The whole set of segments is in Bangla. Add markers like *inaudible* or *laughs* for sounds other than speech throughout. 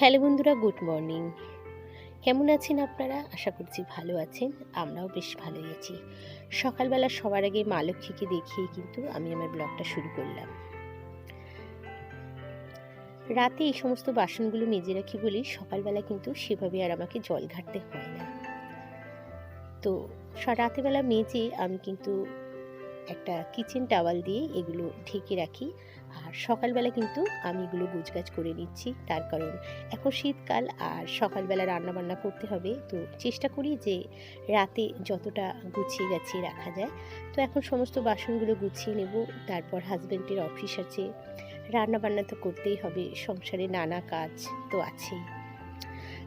হ্যালো বন্ধুরা, গুড মর্নিং। কেমন আছেন আপনারা? আশা করছি ভালো আছেন, আমরাও বেশ ভালোই আছি। সকালবেলা সবার আগে মা লক্ষ্মীকে দেখিয়ে কিন্তু আমি আমার ব্লগটা শুরু করলাম। রাতে এই সমস্ত বাসনগুলো মেজে রাখি বলেই সকালবেলা কিন্তু সেভাবে আর আমাকে জল ঘাটতে হয় না। তো রাতেবেলা মেজে আমি কিন্তু একটা কিচেন টাওয়াল দিয়ে এগুলো ঢেকে রাখি। আর সকালবেলা কিন্তু আমি এগুলো গুছগাছ করে নিচ্ছি। তার কারণ এখন শীতকাল আর সকালবেলা রান্নাবান্না করতে হবে। তো চেষ্টা করি যে রাতে যতটা গুছিয়ে গাছিয়ে রাখা যায়। তো এখন সমস্ত বাসনগুলো গুছিয়ে নেব। তারপর হাজব্যান্ডের অফিস আছে। রান্নাবান্না তো করতেই হবে। সংসারে নানা কাজ তো আছেই।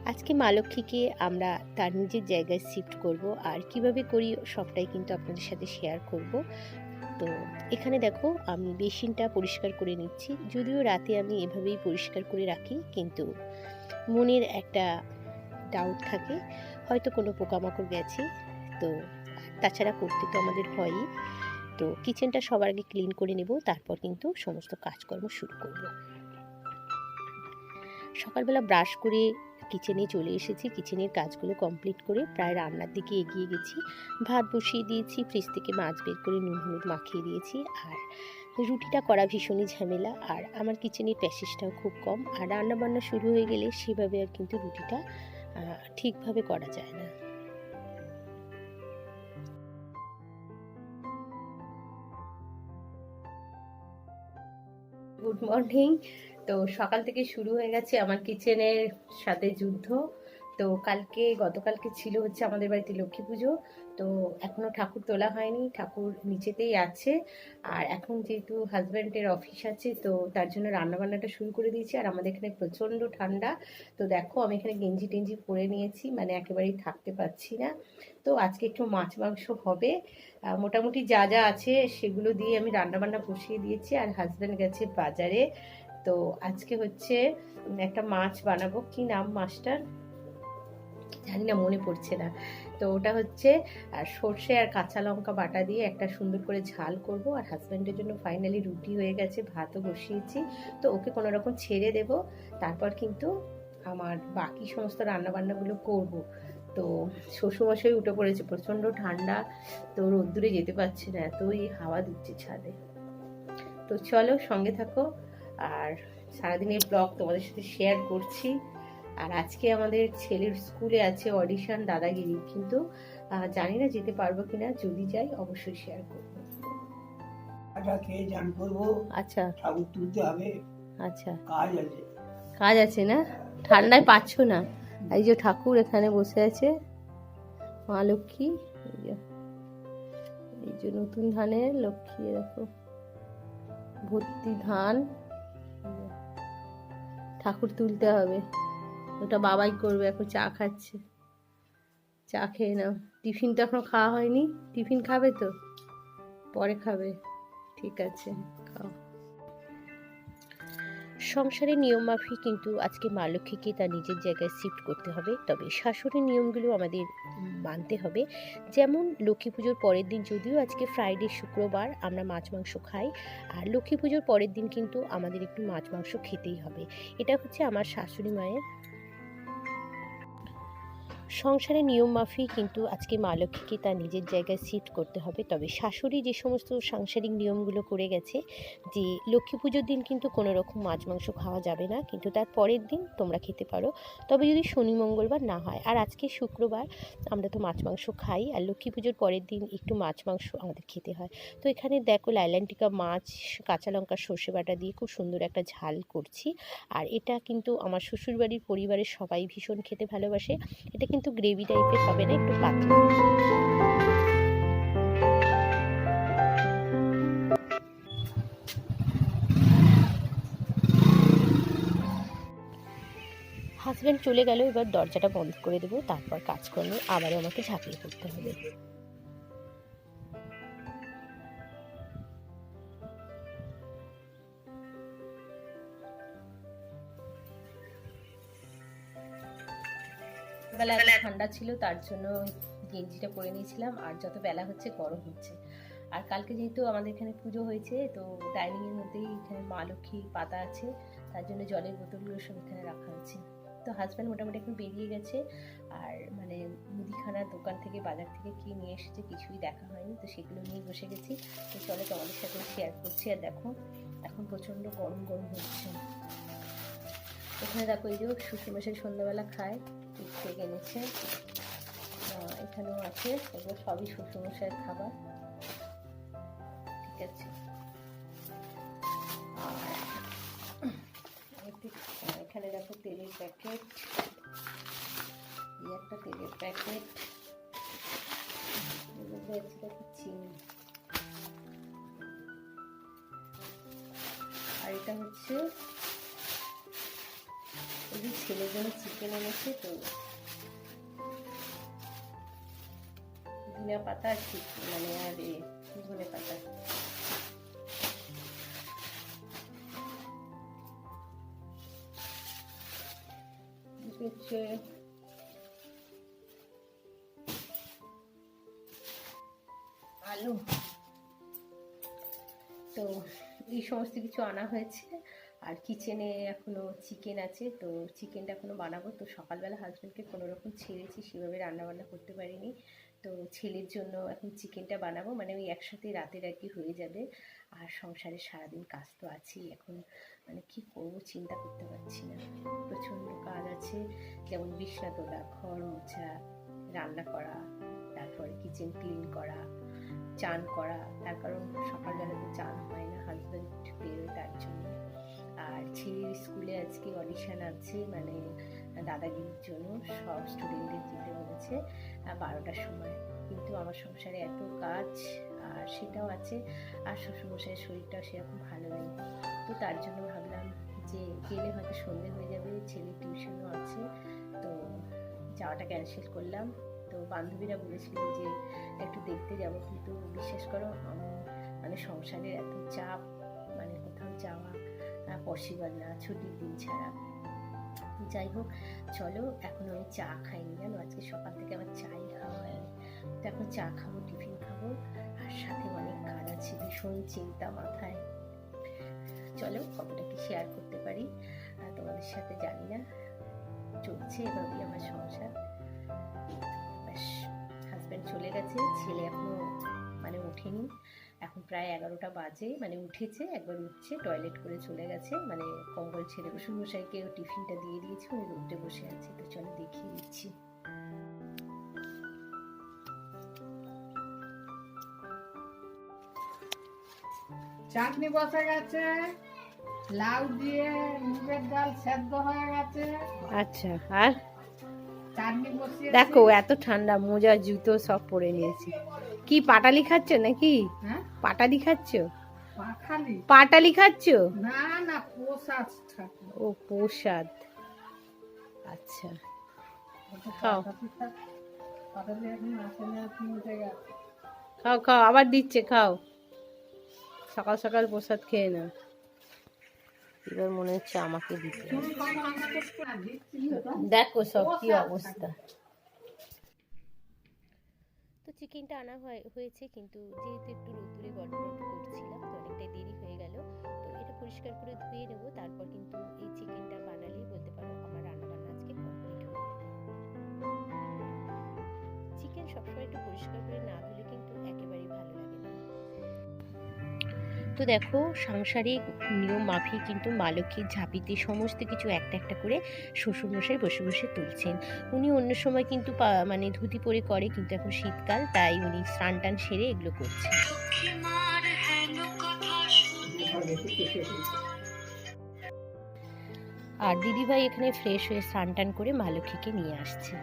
আজকে মা লক্ষ্মীকে আমরা তার নিজের জায়গায় শিফট করব। আর কীভাবে করি সবটাই কিন্তু আপনাদের সাথে শেয়ার করব। তো এখানে দেখো আমি বেসিনটা পরিষ্কার করে নিচ্ছি। যদিও রাতে আমি এভাবেই পরিষ্কার করে রাখি, কিন্তু মনের একটা ডাউট থাকে, হয়তো কোনো পোকামাকড় গেছে, তো তাছাড়া করতে তো আমাদের হয়ই। তো কিচেনটা সবার আগে ক্লিন করে নেব, তারপর কিন্তু সমস্ত কাজকর্ম শুরু করব। সকালবেলা ব্রাশ করে কিচেনে চলে এসেছি। কিচেনের কাজগুলো কমপ্লিট করে প্রায় রান্নার দিকে এগিয়ে গেছি। ভাত বসিয়ে দিয়েছি ফ্রিজ থেকে মাছ বের করে নুন, হলুদ মাখিয়ে দিয়েছি আর রুটিটা করা ভীষণই ঝামেলা আর আমার কিচেনের প্যাসেজটাও খুব কম আর রান্না বান্না শুরু হয়ে গেলে সেভাবে আর কিন্তু রুটিটা ঠিকভাবে করা যায় না। গুড মর্নিং তো সকাল থেকে শুরু হয়ে গেছে আমার কিচেনের সাথে যুদ্ধ। তো কালকে, গতকালকে ছিল হচ্ছে আমাদের বাড়িতে লক্ষ্মী পুজো। তো এখনও ঠাকুর তোলা হয়নি, ঠাকুর নিচেতেই আছে। আর এখন যেহেতু হাজব্যান্ডের অফিস আছে, তো তার জন্য রান্নাবান্নাটা শুরু করে দিয়েছি। আর আমাদের এখানে প্রচণ্ড ঠান্ডা। তো দেখো, আমি এখানে গেঞ্জি টেঞ্জি পরে নিয়েছি মানে একেবারেই থাকতে পারছি না। তো আজকে একটু মাছ মাংস হবে। মোটামুটি যা যা আছে সেগুলো দিয়ে আমি রান্নাবান্না বসিয়ে দিয়েছি। আর হাজব্যান্ড গেছে বাজারে। তো আজকে হচ্ছে একটা মাছ বানাবো। কি নাম মাছটার? জানি না, মনে পড়ছে না। তো ওটা হচ্ছে সর্ষে আর কাঁচা লঙ্কা বাটা দিয়ে একটা সুন্দর করে ঝাল করব। আর হাজব্যান্ডের জন্য ফাইনালি রুটি হয়ে গেছে, ভাতও বসিয়েছি। তো ওকে কোনো রকম ছেড়ে দেব। তারপর কিন্তু আমার বাকি সমস্ত রান্নাবান্নাগুলো করব। তো শ্বশুরমশাই উঠে পড়েছে, প্রচণ্ড ঠান্ডা। তো রোদ্দুরে যেতে পারছে না, এতই হাওয়া দিচ্ছে ছাদে। তো চলো সঙ্গে থাকো। আর সারাদিনের ব্লগ তোমাদের সাথে শেয়ার করছি। আর আজকে আমাদের ছেলের স্কুলে আছে অডিশন দাদাগিরি। কিন্তু জানি না যেতে পারব কিনা যদি যাই অবশ্যই শেয়ার করব। আচ্ছা। ঠাকুর তুলতে হবে। আচ্ছা। কাজ আছে। কাজ আছে না? ঠান্ডায় পাচ্ছ না? এই যে ঠাকুর এখানে বসে আছে। মা লক্ষ্মী এই যে। নতুন ধানের লক্ষ্মী দেখো। ভর্তি ধান। ঠাকুর তুলতে হবে। ওটা বাবাই করবে, এখন চা খাচ্ছে। চা খেয়ে নাও। টিফিন তো এখনও খাওয়া হয়নি। টিফিন খাবে তো? পরে খাবে। ঠিক আছে, খাও। সংসারের নিয়ম মাফিক কিন্তু আজকে মা লক্ষ্মীকে তার নিজের জায়গায় শিফট করতে হবে। তবে শাশুড়ির নিয়মগুলো আমাদের মানতে হবে। যেমন লক্ষ্মী পুজোর পরের দিন যদিও আজকে ফ্রাইডে শুক্রবার আমরা মাছ মাংস খাই, আর লক্ষ্মী পুজোর পরের দিন কিন্তু আমাদের একটু মাছ মাংস খেতেই হবে। এটা হচ্ছে আমার শাশুড়ি মায়ের সংসারের নিয়ম মাফিক কিন্তু আজকে মা লক্ষ্মীকে তার নিজের জায়গায় শিফট করতে হবে। তবে শাশুড়ি যে সমস্ত সাংসারিক নিয়মগুলো করে গেছে যে লক্ষ্মী পুজোর দিন কিন্তু কোনো রকম মাছ, মাংস খাওয়া যাবে না, কিন্তু তার পরের দিন তোমরা খেতে পারো। তবে যদি শনি, মঙ্গলবার না হয়, আর আজকে শুক্রবার আমরা তো মাছ, মাংস খাই, আর লক্ষ্মী পুজোর পরের দিন একটু মাছ, মাংস আমাদের খেতে হয়। তো এখানে দেখো লাইল্যান্টিকা মাছ, কাঁচা লঙ্কা, সর্ষে বাটা দিয়ে খুব সুন্দর একটা ঝাল করছি। আর এটা কিন্তু আমার শ্বশুরবাড়ির পরিবারের সবাই ভীষণ খেতে ভালোবাসে। এটা কিন্তু গ্রেভি টাইপের হবে না, একটু পাতলা। হাজব্যান্ড চলে গেল, এবার দরজাটা বন্ধ করে দেবো, তারপর কাজকর্মে আবারও আমাকে ঝাঁপিয়ে পড়তে হবে। বেলা এত ঠান্ডা ছিল তার জন্য গেঞ্জিটা পরে নিয়েছিলাম আর যত বেলা হচ্ছে গরম হচ্ছে। আর কালকে যেহেতু আমাদের এখানে পুজো হয়েছে তো ডাইনিংয়ের মধ্যেই এখানে মা লক্ষ্মীর পাতা আছে তার জন্য জলের বোতলগুলো সব এখানে রাখা হয়েছে। তো হাজব্যান্ড মোটামুটি এখন বেরিয়ে গেছে আর মানে মুদিখানার দোকান থেকে বাজার থেকে কি নিয়ে এসেছে কিছুই দেখা হয়নি তো সেগুলো নিয়ে বসে গেছি। তো চলো তোমাদের সাথে শেয়ার করছি আর দেখো এখন প্রচণ্ড গরম গরম হচ্ছে। এখানে দেখো এই যে শ্বশুরমশাই সন্ধ্যাবেলা খায়। কেক এনেছে এখানেও আছে। এগুলো সবই শ্বশুরমশাইয়ের খাবার। ঠিক আছে। আর এখানে দেখো তেলের প্যাকেট। একটা তেলের প্যাকেট। চিনি। আর এটা হচ্ছে ছেলের জন্য চিকেন এনেছে তো। ধনিয়া পাতা মানে আর এ ধনে পাতা। হচ্ছে আলু। তো এই সমস্ত কিছু আনা হয়েছে। আর কিচেনে এখনও চিকেন আছে, তো চিকেনটা এখনও বানাবো। তো সকালবেলা হাজব্যান্ডকে কোনো রকম ছেড়েছি, সেভাবে রান্না বান্না করতে পারিনি। তো ছেলের জন্য এখন চিকেনটা বানাবো মানে ওই একসাথে রাতের আর কি হয়ে যাবে। আর সংসারে সারাদিন কাজ তো আছেই এখন। মানে কি করব, চিন্তা করতে পারছি না। প্রচণ্ড কাজ আছে, যেমন বিছনা তোলা, ঘর মোছা, রান্না করা, তারপরে কিচেন ক্লিন করা, চান করা। তার কারণ সকালবেলা তো চান হয় না হাজব্যান্ড বেরোয় তার জন্য। আর ছেলের স্কুলে আজকে অডিশন আছে মানে দাদাগিরির জন্য, সব স্টুডেন্টদের যেতে বলেছে বারোটার সময়। কিন্তু আমার সংসারে এত কাজ, আর সেটাও আছে, আর শ্বশুরমশাইয়ের শরীরটাও সেরকম ভালো নেই। তো তার জন্য ভাবলাম যে গেলে হয়তো সন্ধে হয়ে যাবে ছেলের টিউশনও আছে, তো যাওয়াটা ক্যান্সেল করলাম। তো বান্ধবীরা বলেছিল যে একটু দেখতে যাব, কিন্তু বিশ্বাস করো, আমি মানে সংসারের এত চাপ মানে কোথাও যাওয়া পসিবল না, ছুটির দিন ছাড়া। যাই হোক, চলো, এখন আমি চা খাইনি জানো? আজকে সকাল থেকে আমার চাই খাওয়া হয়নি তো এখন চা খাব, টিফিন খাব, আর সাথে অনেক কাজ আছে, ভীষণ চিন্তা মাথায়। চলো কতটা কি শেয়ার করতে পারি। তোমাদের সাথে জানি না, চলছে এভাবেই আমার সংসার। ব্যাস হাজব্যান্ড চলে গেছে, ছেলে এখনও মানে ওঠেনি। এখন প্রায় এগারোটা বাজে মানে উঠেছে একবার উঠছে টয়লেট করে চলে গেছে মানে কম্বল ছেড়ে বসুন মশাইকে ও টিফিনটা দিয়ে দিয়েছে উনি রোদে বসে আছে তো চলো দেখিয়ে দিচ্ছি। চাটনি বসে গেছে লাউ দিয়ে মুগের ডাল সেদ্ধ হয়ে গেছে। আচ্ছা আর? চাটনি বসিয়ে দেখো এত ঠান্ডা মোজা জুতো সব পরে নিয়েছি। কি পাটালি খাচ্ছ নাকি? হ্যাঁ? পাটালি খাচ্ছ? পাটালি খাচ্ছ? না না থাকে ও প্রসাদ। আচ্ছা। খাও। খাও খাও আবার দিচ্ছে খাও। সকাল সকাল প্রসাদ খেয়ে না এবার মনে হচ্ছে আমাকে দিতে। দেখো সব কি অবস্থা। চিকেনটা আনা হয়, হয়েছে কিন্তু যেহেতু একটু রোদ্দুরে গল্প করছিলাম, তো অনেকটাই দেরি হয়ে গেল। তো এটা পরিষ্কার করে ধুয়ে নেব, তারপর কিন্তু এই চিকেনটা বানালেই বলতে পারো আমার রান্না বান্না আজকে কমপ্লিট হয়ে যাবে চিকেন সবসময় একটু পরিষ্কার করে না ধুলে তো দেখো, সাংসারিক নিয়ম, মাফিক কিন্তু মা ঝাঁপিতে সমস্ত কিছু একটা একটা করে শ্বশুরমশাই বসে বসে তুলছেন। উনি অন্য সময় কিন্তু মানে ধুতি পরে করে কিন্তু এখন শীতকাল, তাই উনি স্নান টান সেরে এগুলো করছেন। আর দিদিভাই এখানে ফ্রেশ হয়ে স্নান টান করে মা লক্ষ্মীকে নিয়ে আসছে।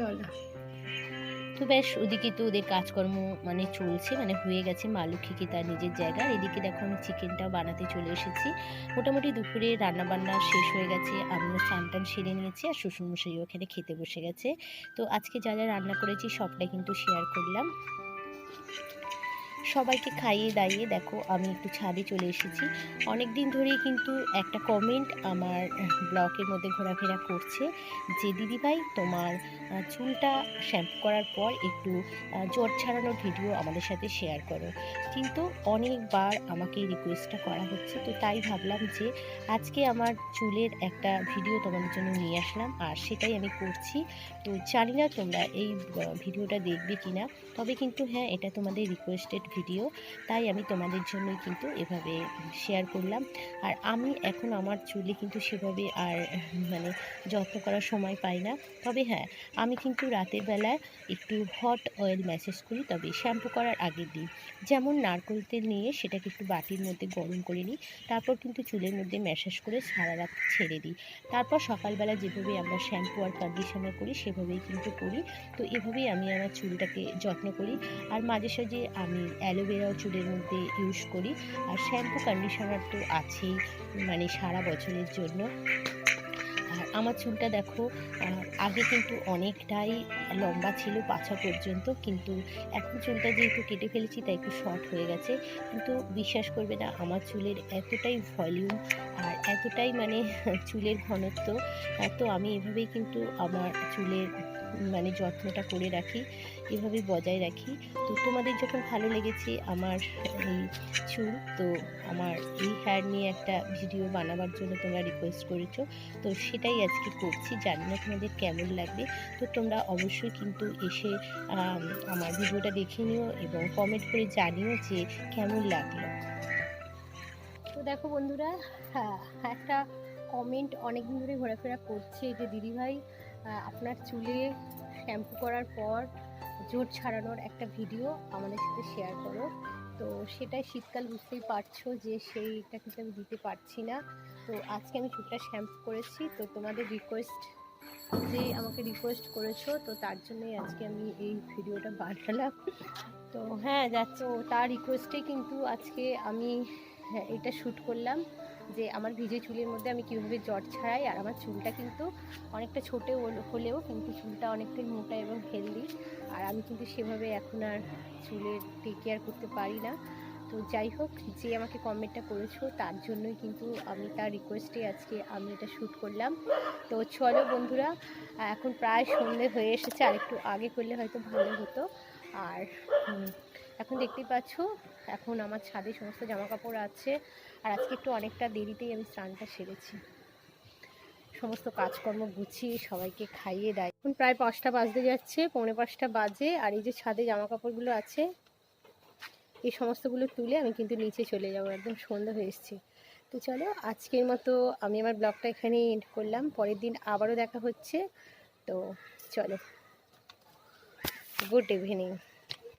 চলো। তো বেশ, ওদিকে তো ওদের কাজকর্ম মানে চলছে মানে হয়ে গেছে। মা লক্ষ্মীকে তার নিজের জায়গা? এদিকে দেখো আমি চিকেনটাও বানাতে চলে এসেছি। মোটামুটি দুপুরে রান্নাবান্না শেষ হয়ে গেছে, আমিও টান সেরে নিয়েছি আর শ্বশুরমশাই ওখানে খেতে বসে গেছে। তো আজকে যা যা রান্না করেছি সবটাই কিন্তু শেয়ার করলাম। সবাইকে খাইয়ে দাইয়ে দেখো, আমি একটু ছাদে চলে এসেছি। অনেক দিন ধরেই কিন্তু একটা কমেন্ট আমার ব্লগের মধ্যে ঘোরাফেরা করছে যে, দিদিভাই, তোমার চুলটা শ্যাম্পু করার পর একটু জ্বর ছাড়ানোর ভিডিও আমাদের সাথে শেয়ার করো। কিন্তু অনেকবার আমাকে রিকোয়েস্টটা করা হচ্ছে, তো তাই ভাবলাম যে, আজকে আমার চুলের একটা ভিডিও তোমাদের জন্য নিয়ে আসলাম, আর সেটাই আমি করছি। তো জানি না তোমরা এই ভিডিওটা দেখবে কিনা, তবে কিন্তু হ্যাঁ এটা তোমাদের রিকোয়েস্টেড তাই আমি তোমাদের জন্যই কিন্তু এভাবে শেয়ার করলাম। আর আমি এখন আমার চুলে কিন্তু সেভাবে আর মানে যত্ন করার সময় পাই না। তবে হ্যাঁ আমি কিন্তু রাতের বেলায় একটু হট অয়েল ম্যাসেজ করি, তবে শ্যাম্পু করার আগের দিন। যেমন নারকেল তেল নিয়ে সেটাকে একটু বাটির মধ্যে গরম করে নিই, তারপর কিন্তু চুলের মধ্যে ম্যাসাজ করে সারা রাত ছেড়ে দিই। তারপর সকালবেলা যেভাবে আমরা শ্যাম্পু আর কন্ডিশনার করি, সেভাবেই কিন্তু করি। তো এভাবেই আমি আমার চুলটাকে যত্ন করি। আর মাঝে সাঝে আমি অ্যালোভেরাও চুলের মধ্যে ইউজ করি। আর শ্যাম্পু কন্ডিশনার তো আছেই মানে সারা বছরের জন্য। আর আমার চুলটা দেখো আগে কিন্তু অনেকটাই লম্বা ছিল, পাছা পর্যন্ত। কিন্তু এখন চুলটা যেহেতু কেটে ফেলেছি, তাই একটু শর্ট হয়ে গেছে। কিন্তু বিশ্বাস করবে না, আমার চুলের এতটাই ভলিউম আর এতটাই মানে *laughs* চুলের ঘনত্ব তো আমি এভাবেই কিন্তু আমার চুলের মানে যত্নটা করে রাখি, এভাবে বজায় রাখি। তো তোমাদের যখন ভালো লেগেছে আমার এই চুল, তো আমার এই হেয়ার নিয়ে একটা ভিডিও বানাবার জন্য তোমরা রিকোয়েস্ট করেছ। তো সেটাই আজকে করছি, জানি না তোমাদের কেমন লাগবে। তো তোমরা অবশ্যই কিন্তু এসে আমার ভিডিওটা দেখে নিও এবং কমেন্ট করে জানিও যে কেমন লাগল। তো দেখো বন্ধুরা হ্যাঁ একটা কমেন্ট অনেকদিন ধরে ঘোরাফেরা করছে যে দিদিভাই। আপনার চুলে শ্যাম্পু করার পর জোর ছাড়ানোর একটা ভিডিও আমাদের সাথে শেয়ার করো। তো সেটাই শীতকাল বুঝতেই পারছ যে সেইটা কিন্তু আমি দিতে পারছি না। তো আজকে আমি চুলটা শ্যাম্পু করেছি। তো তোমাদের রিকোয়েস্ট যে আমাকে রিকোয়েস্ট করেছ তো তার জন্যই আজকে আমি এই ভিডিওটা বানালাম। তো হ্যাঁ যাচ্ছে। তার রিকোয়েস্টে কিন্তু আজকে আমি হ্যাঁ, এটা শ্যুট করলাম। যে আমার ভিজে চুলের মধ্যে আমি কীভাবে জট ছাড়াই আর আমার চুলটা কিন্তু অনেকটা ছোটো হলেও কিন্তু চুলটা অনেকটাই মোটা এবং হেলদি আর আমি কিন্তু সেভাবে এখন আর চুলের টেক কেয়ার করতে পারি না। তো যাই হোক, যে আমাকে কমেন্টটা করেছ তার জন্যই কিন্তু আমি তার রিকোয়েস্টে আজকে আমি এটা শ্যুট করলাম। তো চলো বন্ধুরা, এখন প্রায় সন্ধে হয়ে এসেছে আর একটু আগে করলে হয়তো ভালো হতো। আর এখন দেখতেই পাচ্ছ এখন আমার ছাদে সমস্ত জামা কাপড় আছে আর আজকে একটু অনেকটা দেরিতেই আমি স্নানটা সেরেছি। সমস্ত কাজকর্ম গুছিয়ে সবাইকে খাইয়ে দেয়। এখন প্রায় পাঁচটা বাজতে যাচ্ছে, পৌনে পাঁচটা বাজে, আর এই যে ছাদে জামা কাপড়গুলো আছে, এই সমস্তগুলো তুলে আমি কিন্তু নিচে চলে যাব, একদম সন্ধ্যা হয়ে এসছে। তো চলো, আজকের মতো আমি আমার ব্লগটা এখানেই এন্ড করলাম। পরের দিন আবারও দেখা হচ্ছে। তো চলো গুড ইভিনিং